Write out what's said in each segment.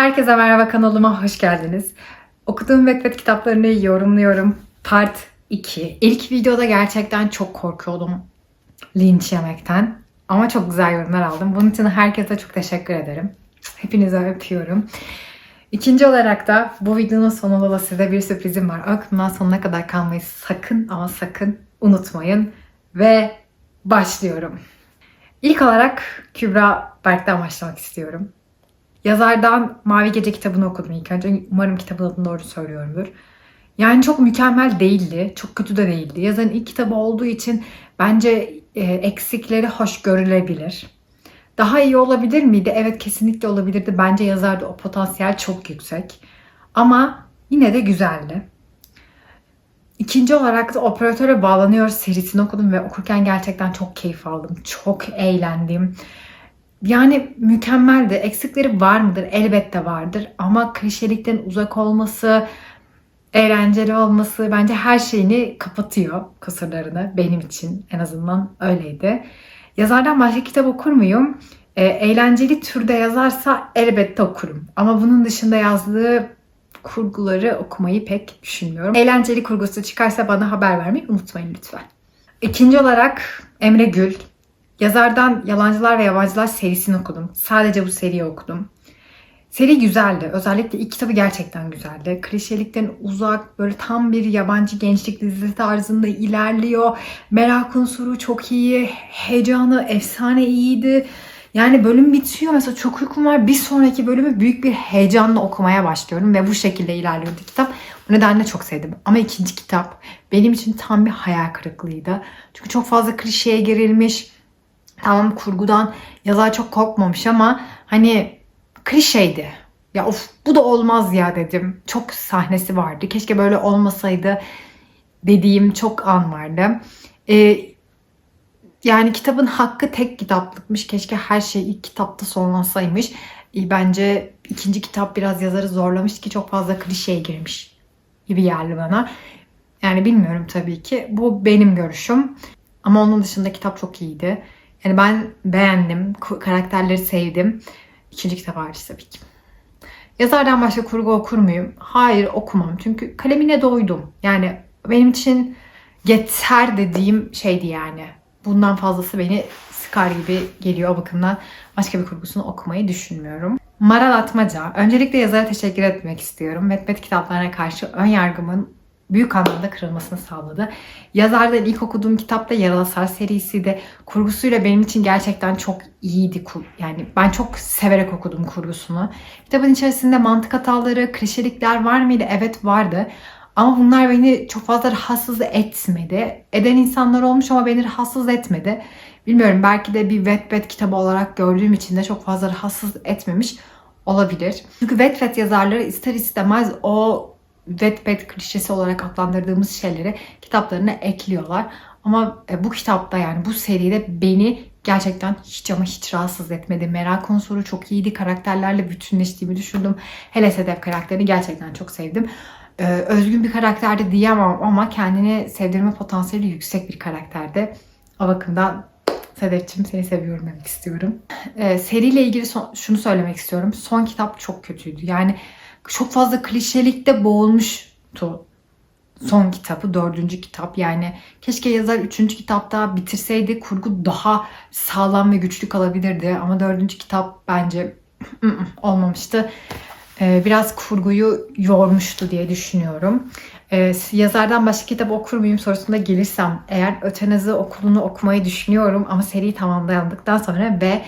Herkese merhaba kanalıma hoş geldiniz. Okuduğum Wattpad kitaplarını yorumluyorum. Part 2. İlk videoda gerçekten çok korkuyordum linç yemekten. Ama çok güzel yorumlar aldım. Bunun için herkese çok teşekkür ederim. Hepinize öpüyorum. İkinci olarak da bu videonun sonunda da size bir sürprizim var. Aklımdan sonuna kadar kalmayı sakın ama sakın unutmayın. Ve başlıyorum. İlk olarak Kübra Berk'ten başlamak istiyorum. Yazardan Mavi Gece kitabını okudum ilk önce. Umarım kitabın adını doğru söylüyorumdur. Yani çok mükemmel değildi. Çok kötü de değildi. Yazarın ilk kitabı olduğu için bence e, eksikleri hoş görülebilir. Daha iyi olabilir miydi? Evet kesinlikle olabilirdi. Bence yazarda o potansiyel çok yüksek. Ama yine de güzeldi. İkinci olarak da Operatöre Bağlanıyor serisini okudum ve okurken gerçekten çok keyif aldım. Çok eğlendim. Yani mükemmeldi. Eksikleri var mıdır? Elbette vardır. Ama klişelikten uzak olması, eğlenceli olması bence her şeyini kapatıyor kusurlarını. Benim için en azından öyleydi. Yazardan başka kitap okur muyum? E, eğlenceli türde yazarsa elbette okurum. Ama bunun dışında yazdığı kurguları okumayı pek düşünmüyorum. Eğlenceli kurgusu çıkarsa bana haber vermeyi unutmayın lütfen. İkinci olarak Emre Gül. Yazardan Yalancılar ve Yabancılar serisini okudum. Sadece bu seriyi okudum. Seri güzeldi. Özellikle ilk kitabı gerçekten güzeldi. Klişelikten uzak, böyle tam bir yabancı gençlik dizisi tarzında ilerliyor. Merak unsuru çok iyi. Heyecanı efsane iyiydi. Yani bölüm bitiyor. Mesela çok uykum var. Bir sonraki bölümü büyük bir heyecanla okumaya başlıyorum. Ve bu şekilde ilerliyordu kitap. Bu nedenle çok sevdim. Ama ikinci kitap benim için tam bir hayal kırıklığıydı. Çünkü çok fazla klişeye girilmiş. Tamam kurgudan yazar çok korkmamış ama hani klişeydi. Ya of bu da olmaz ya dedim. Çok sahnesi vardı. Keşke böyle olmasaydı dediğim çok an vardı. Ee, yani kitabın hakkı tek kitaplıkmış. Keşke her şey ilk kitapta sonlansaymış. Ee, bence ikinci kitap biraz yazarı zorlamış ki çok fazla klişeye girmiş gibi geldi bana. Yani bilmiyorum tabii ki. Bu benim görüşüm. Ama onun dışında kitap çok iyiydi. Yani ben beğendim. Karakterleri sevdim. İkinci kitap hariç tabii ki. Yazardan başka kurgu okur muyum? Hayır okumam. Çünkü kalemine doydum. Yani benim için yeter dediğim şeydi yani. Bundan fazlası beni sıkar gibi geliyor o bakımdan. Başka bir kurgusunu okumayı düşünmüyorum. Maral Atmaca. Öncelikle yazara teşekkür etmek istiyorum. Wattpad kitaplarına karşı ön yargımın büyük anlamda kırılmasını sağladı. Yazardan ilk okuduğum kitap da Yaralasar serisiydi. Kurgusuyla benim için gerçekten çok iyiydi. Yani ben çok severek okudum kurgusunu. Kitabın içerisinde mantık hataları, klişelikler var mıydı? Evet vardı. Ama bunlar beni çok fazla rahatsız etmedi. Eden insanlar olmuş ama beni rahatsız etmedi. Bilmiyorum belki de bir Wattpad kitabı olarak gördüğüm için de çok fazla rahatsız etmemiş olabilir. Çünkü Wattpad yazarları ister istemez o Wattpad klişesi olarak adlandırdığımız şeyleri kitaplarına ekliyorlar. Ama e, bu kitapta yani bu seride beni gerçekten hiç ama hiç rahatsız etmedi. Merak unsuru çok iyiydi. Karakterlerle bütünleştiğimi düşündüm. Hele Sedef karakterini gerçekten çok sevdim. Ee, özgün bir karakterdi diyemem ama kendini sevdirme potansiyeli yüksek bir karakterdi. O bakımdan Sedef'cim seni seviyorum demek istiyorum. Ee, seriyle ilgili son, şunu söylemek istiyorum. Son kitap çok kötüydü. Yani çok fazla klişelikte boğulmuştu son kitabı, dördüncü kitap. Yani keşke yazar üçüncü kitapta bitirseydi kurgu daha sağlam ve güçlü kalabilirdi. Ama dördüncü kitap bence olmamıştı. Ee, biraz kurguyu yormuştu diye düşünüyorum. Ee, yazardan başka kitap okur muyum sorusunda gelirsem eğer Ötenazi okulunu okumayı düşünüyorum ama seriyi tamamlayandıktan sonra ve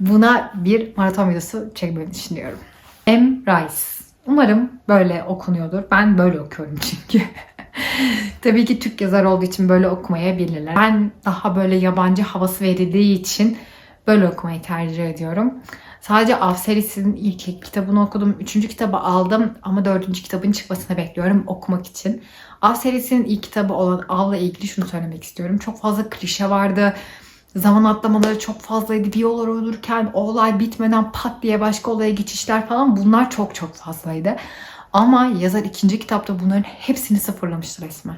buna bir maraton videosu çekmeyi düşünüyorum. M. Rice. Umarım böyle okunuyordur. Ben böyle okuyorum çünkü. Tabii ki Türk yazar olduğu için böyle okumayabilirler. Ben daha böyle yabancı havası verildiği için böyle okumayı tercih ediyorum. Sadece Av serisinin ilk kitabını okudum. Üçüncü kitabı aldım ama dördüncü kitabın çıkmasını bekliyorum okumak için. Av serisinin ilk kitabı olan Av'la ilgili şunu söylemek istiyorum. Çok fazla klişe vardı. Zaman atlamaları çok fazlaydı. Bir olay olurken o olay bitmeden pat diye başka olaya geçişler falan bunlar çok çok fazlaydı. Ama yazar ikinci kitapta bunların hepsini sıfırlamıştı resmen.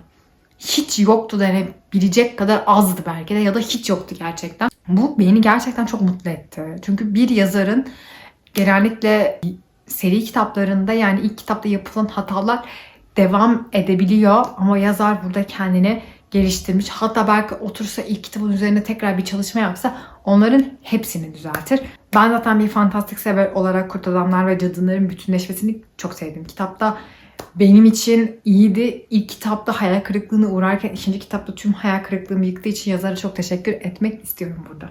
Hiç yoktu denebilecek kadar azdı belki de ya da hiç yoktu gerçekten. Bu beni gerçekten çok mutlu etti. Çünkü bir yazarın genellikle seri kitaplarında yani ilk kitapta yapılan hatalar devam edebiliyor ama yazar burada kendini geliştirmiş. Hatta belki otursa ilk kitabın üzerine tekrar bir çalışma yapsa onların hepsini düzeltir. Ben zaten bir fantastik sever olarak Kurt Adamlar ve Cadınların bütünleşmesini çok sevdim. Kitapta benim için iyiydi. İlk kitapta hayal kırıklığına uğrarken ikinci kitapta tüm hayal kırıklığımı yıktığı için yazara çok teşekkür etmek istiyorum burada.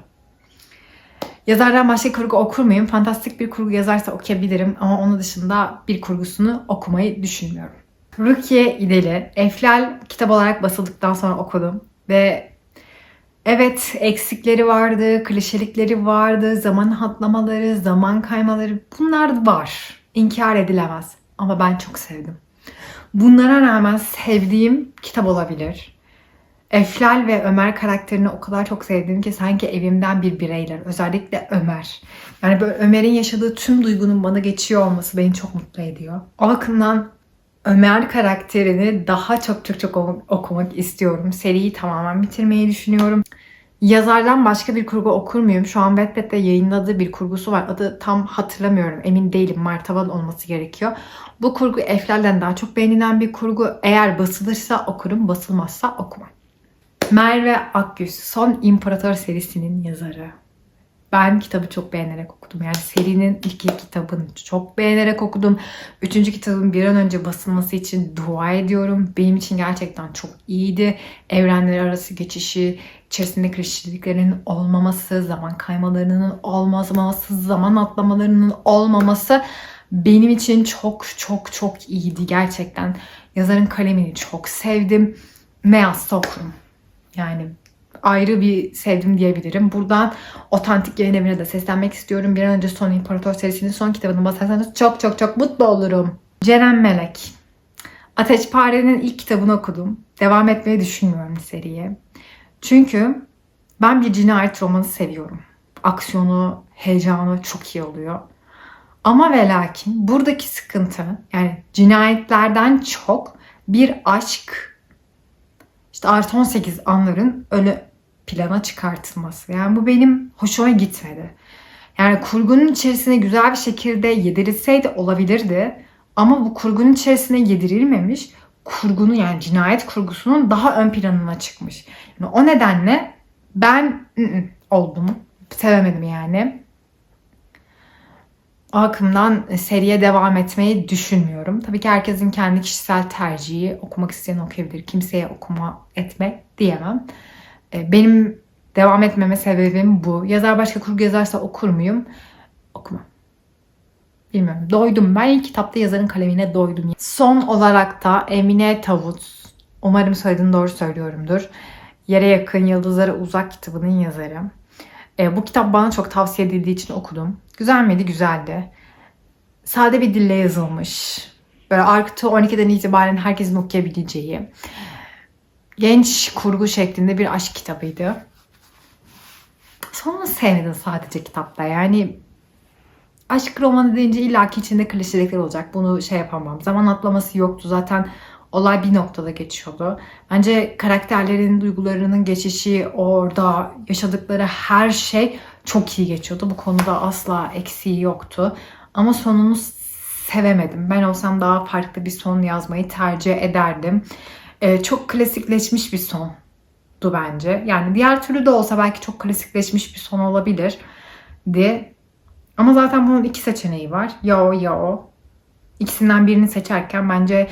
Yazardan başka kurgu okur muyum? Fantastik bir kurgu yazarsa okuyabilirim ama onun dışında bir kurgusunu okumayı düşünmüyorum. Rukiye İdeli, Eflal kitap olarak basıldıktan sonra okudum ve evet eksikleri vardı, klişelikleri vardı, zaman hatlamaları, zaman kaymaları bunlar var. İnkar edilemez ama ben çok sevdim. Bunlara rağmen sevdiğim kitap olabilir. Eflal ve Ömer karakterini o kadar çok sevdim ki sanki evimden bir bireyler. Özellikle Ömer. Yani böyle Ömer'in yaşadığı tüm duygunun bana geçiyor olması beni çok mutlu ediyor. O bakımdan Ömer karakterini daha çok çok çok okumak istiyorum. Seriyi tamamen bitirmeyi düşünüyorum. Yazardan başka bir kurgu okur muyum? Şu an Wattpad'de yayınladığı bir kurgusu var. Adı tam hatırlamıyorum. Emin değilim. Martavan olması gerekiyor. Bu kurgu Eflal'den daha çok beğenilen bir kurgu. Eğer basılırsa okurum, basılmazsa okumam. Merve Akgüz, Son İmparator serisinin yazarı. Ben kitabı çok beğenerek okudum. Yani serinin ilk kitabını çok beğenerek okudum. Üçüncü kitabın bir an önce basılması için dua ediyorum. Benim için gerçekten çok iyiydi. Evrenler arası geçişi, içerisinde klişeliklerin olmaması, zaman kaymalarının olmaması, zaman atlamalarının olmaması benim için çok çok çok iyiydi gerçekten. Yazarın kalemini çok sevdim. Meaz'da okurum. Yani ayrı bir sevdim diyebilirim. Buradan otantik yayın evine de seslenmek istiyorum. Bir an önce Son İmparator serisinin son kitabını basarsanız çok çok çok mutlu olurum. Ceren Melek. Ateşpare'nin ilk kitabını okudum. Devam etmeyi düşünmüyorum seriye. Çünkü ben bir cinayet romanı seviyorum. Aksiyonu, heyecanı çok iyi oluyor. Ama ve lakin buradaki sıkıntı yani cinayetlerden çok bir aşk işte artı 18 anların öyle plana çıkartılması. Yani bu benim hoşuma gitmedi. Yani kurgunun içerisine güzel bir şekilde yedirilseydi olabilirdi. Ama bu kurgunun içerisine yedirilmemiş. Kurgunun yani cinayet kurgusunun daha ön planına çıkmış. Yani o nedenle ben ı-ı, oldum. Sevemedim yani. O bakımdan seriye devam etmeyi düşünmüyorum. Tabii ki herkesin kendi kişisel tercihi. Okumak isteyen okuyabilir. Kimseye okuma etme diyemem. E, benim devam etmeme sebebim bu. Yazar başka kurgu yazarsa okur muyum? Okumam. Bilmiyorum. Doydum. Ben ilk kitapta yazarın kalemine doydum. Son olarak da Emine Tavut. Umarım söylediğini doğru söylüyorumdur. Yere Yakın Yıldızlara Uzak kitabının yazarı. E, bu kitap bana çok tavsiye edildiği için okudum. Güzel miydi? Güzeldi. Sade bir dille yazılmış. Böyle artı 12'den itibaren herkesin okuyabileceği. Genç kurgu şeklinde bir aşk kitabıydı. Sonunu sevmedim sadece kitapta. Yani aşk romanı deyince illaki içinde klişelikler olacak. Bunu şey yapamam. Zaman atlaması yoktu. Zaten olay bir noktada geçiyordu. Bence karakterlerin duygularının geçişi, orada yaşadıkları her şey çok iyi geçiyordu. Bu konuda asla eksiği yoktu. Ama sonunu sevemedim. Ben olsam daha farklı bir son yazmayı tercih ederdim. Ee, çok klasikleşmiş bir sondu bence. Yani diğer türlü de olsa belki çok klasikleşmiş bir son olabilir diye. Ama zaten bunun iki seçeneği var. Ya o ya o. İkisinden birini seçerken bence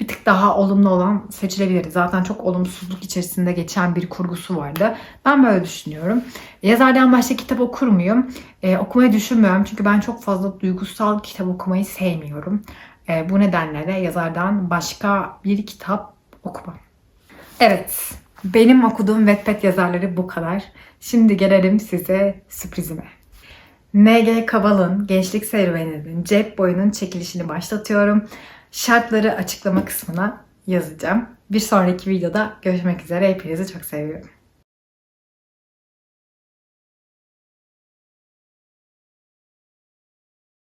bir tık daha olumlu olan seçilebilir. Zaten çok olumsuzluk içerisinde geçen bir kurgusu vardı. Ben böyle düşünüyorum. Yazardan başka kitap okur muyum? Ee, okumayı düşünmüyorum. Çünkü ben çok fazla duygusal kitap okumayı sevmiyorum. Ee, bu nedenle de yazardan başka bir kitap okumam. Evet. Benim okuduğum Wattpad yazarları bu kadar. Şimdi gelelim size sürprizime. N.G. Kaval'ın Gençlik Serüveni'nin cep boyunun çekilişini başlatıyorum. Şartları açıklama kısmına yazacağım. Bir sonraki videoda görüşmek üzere. Hepinizi çok seviyorum.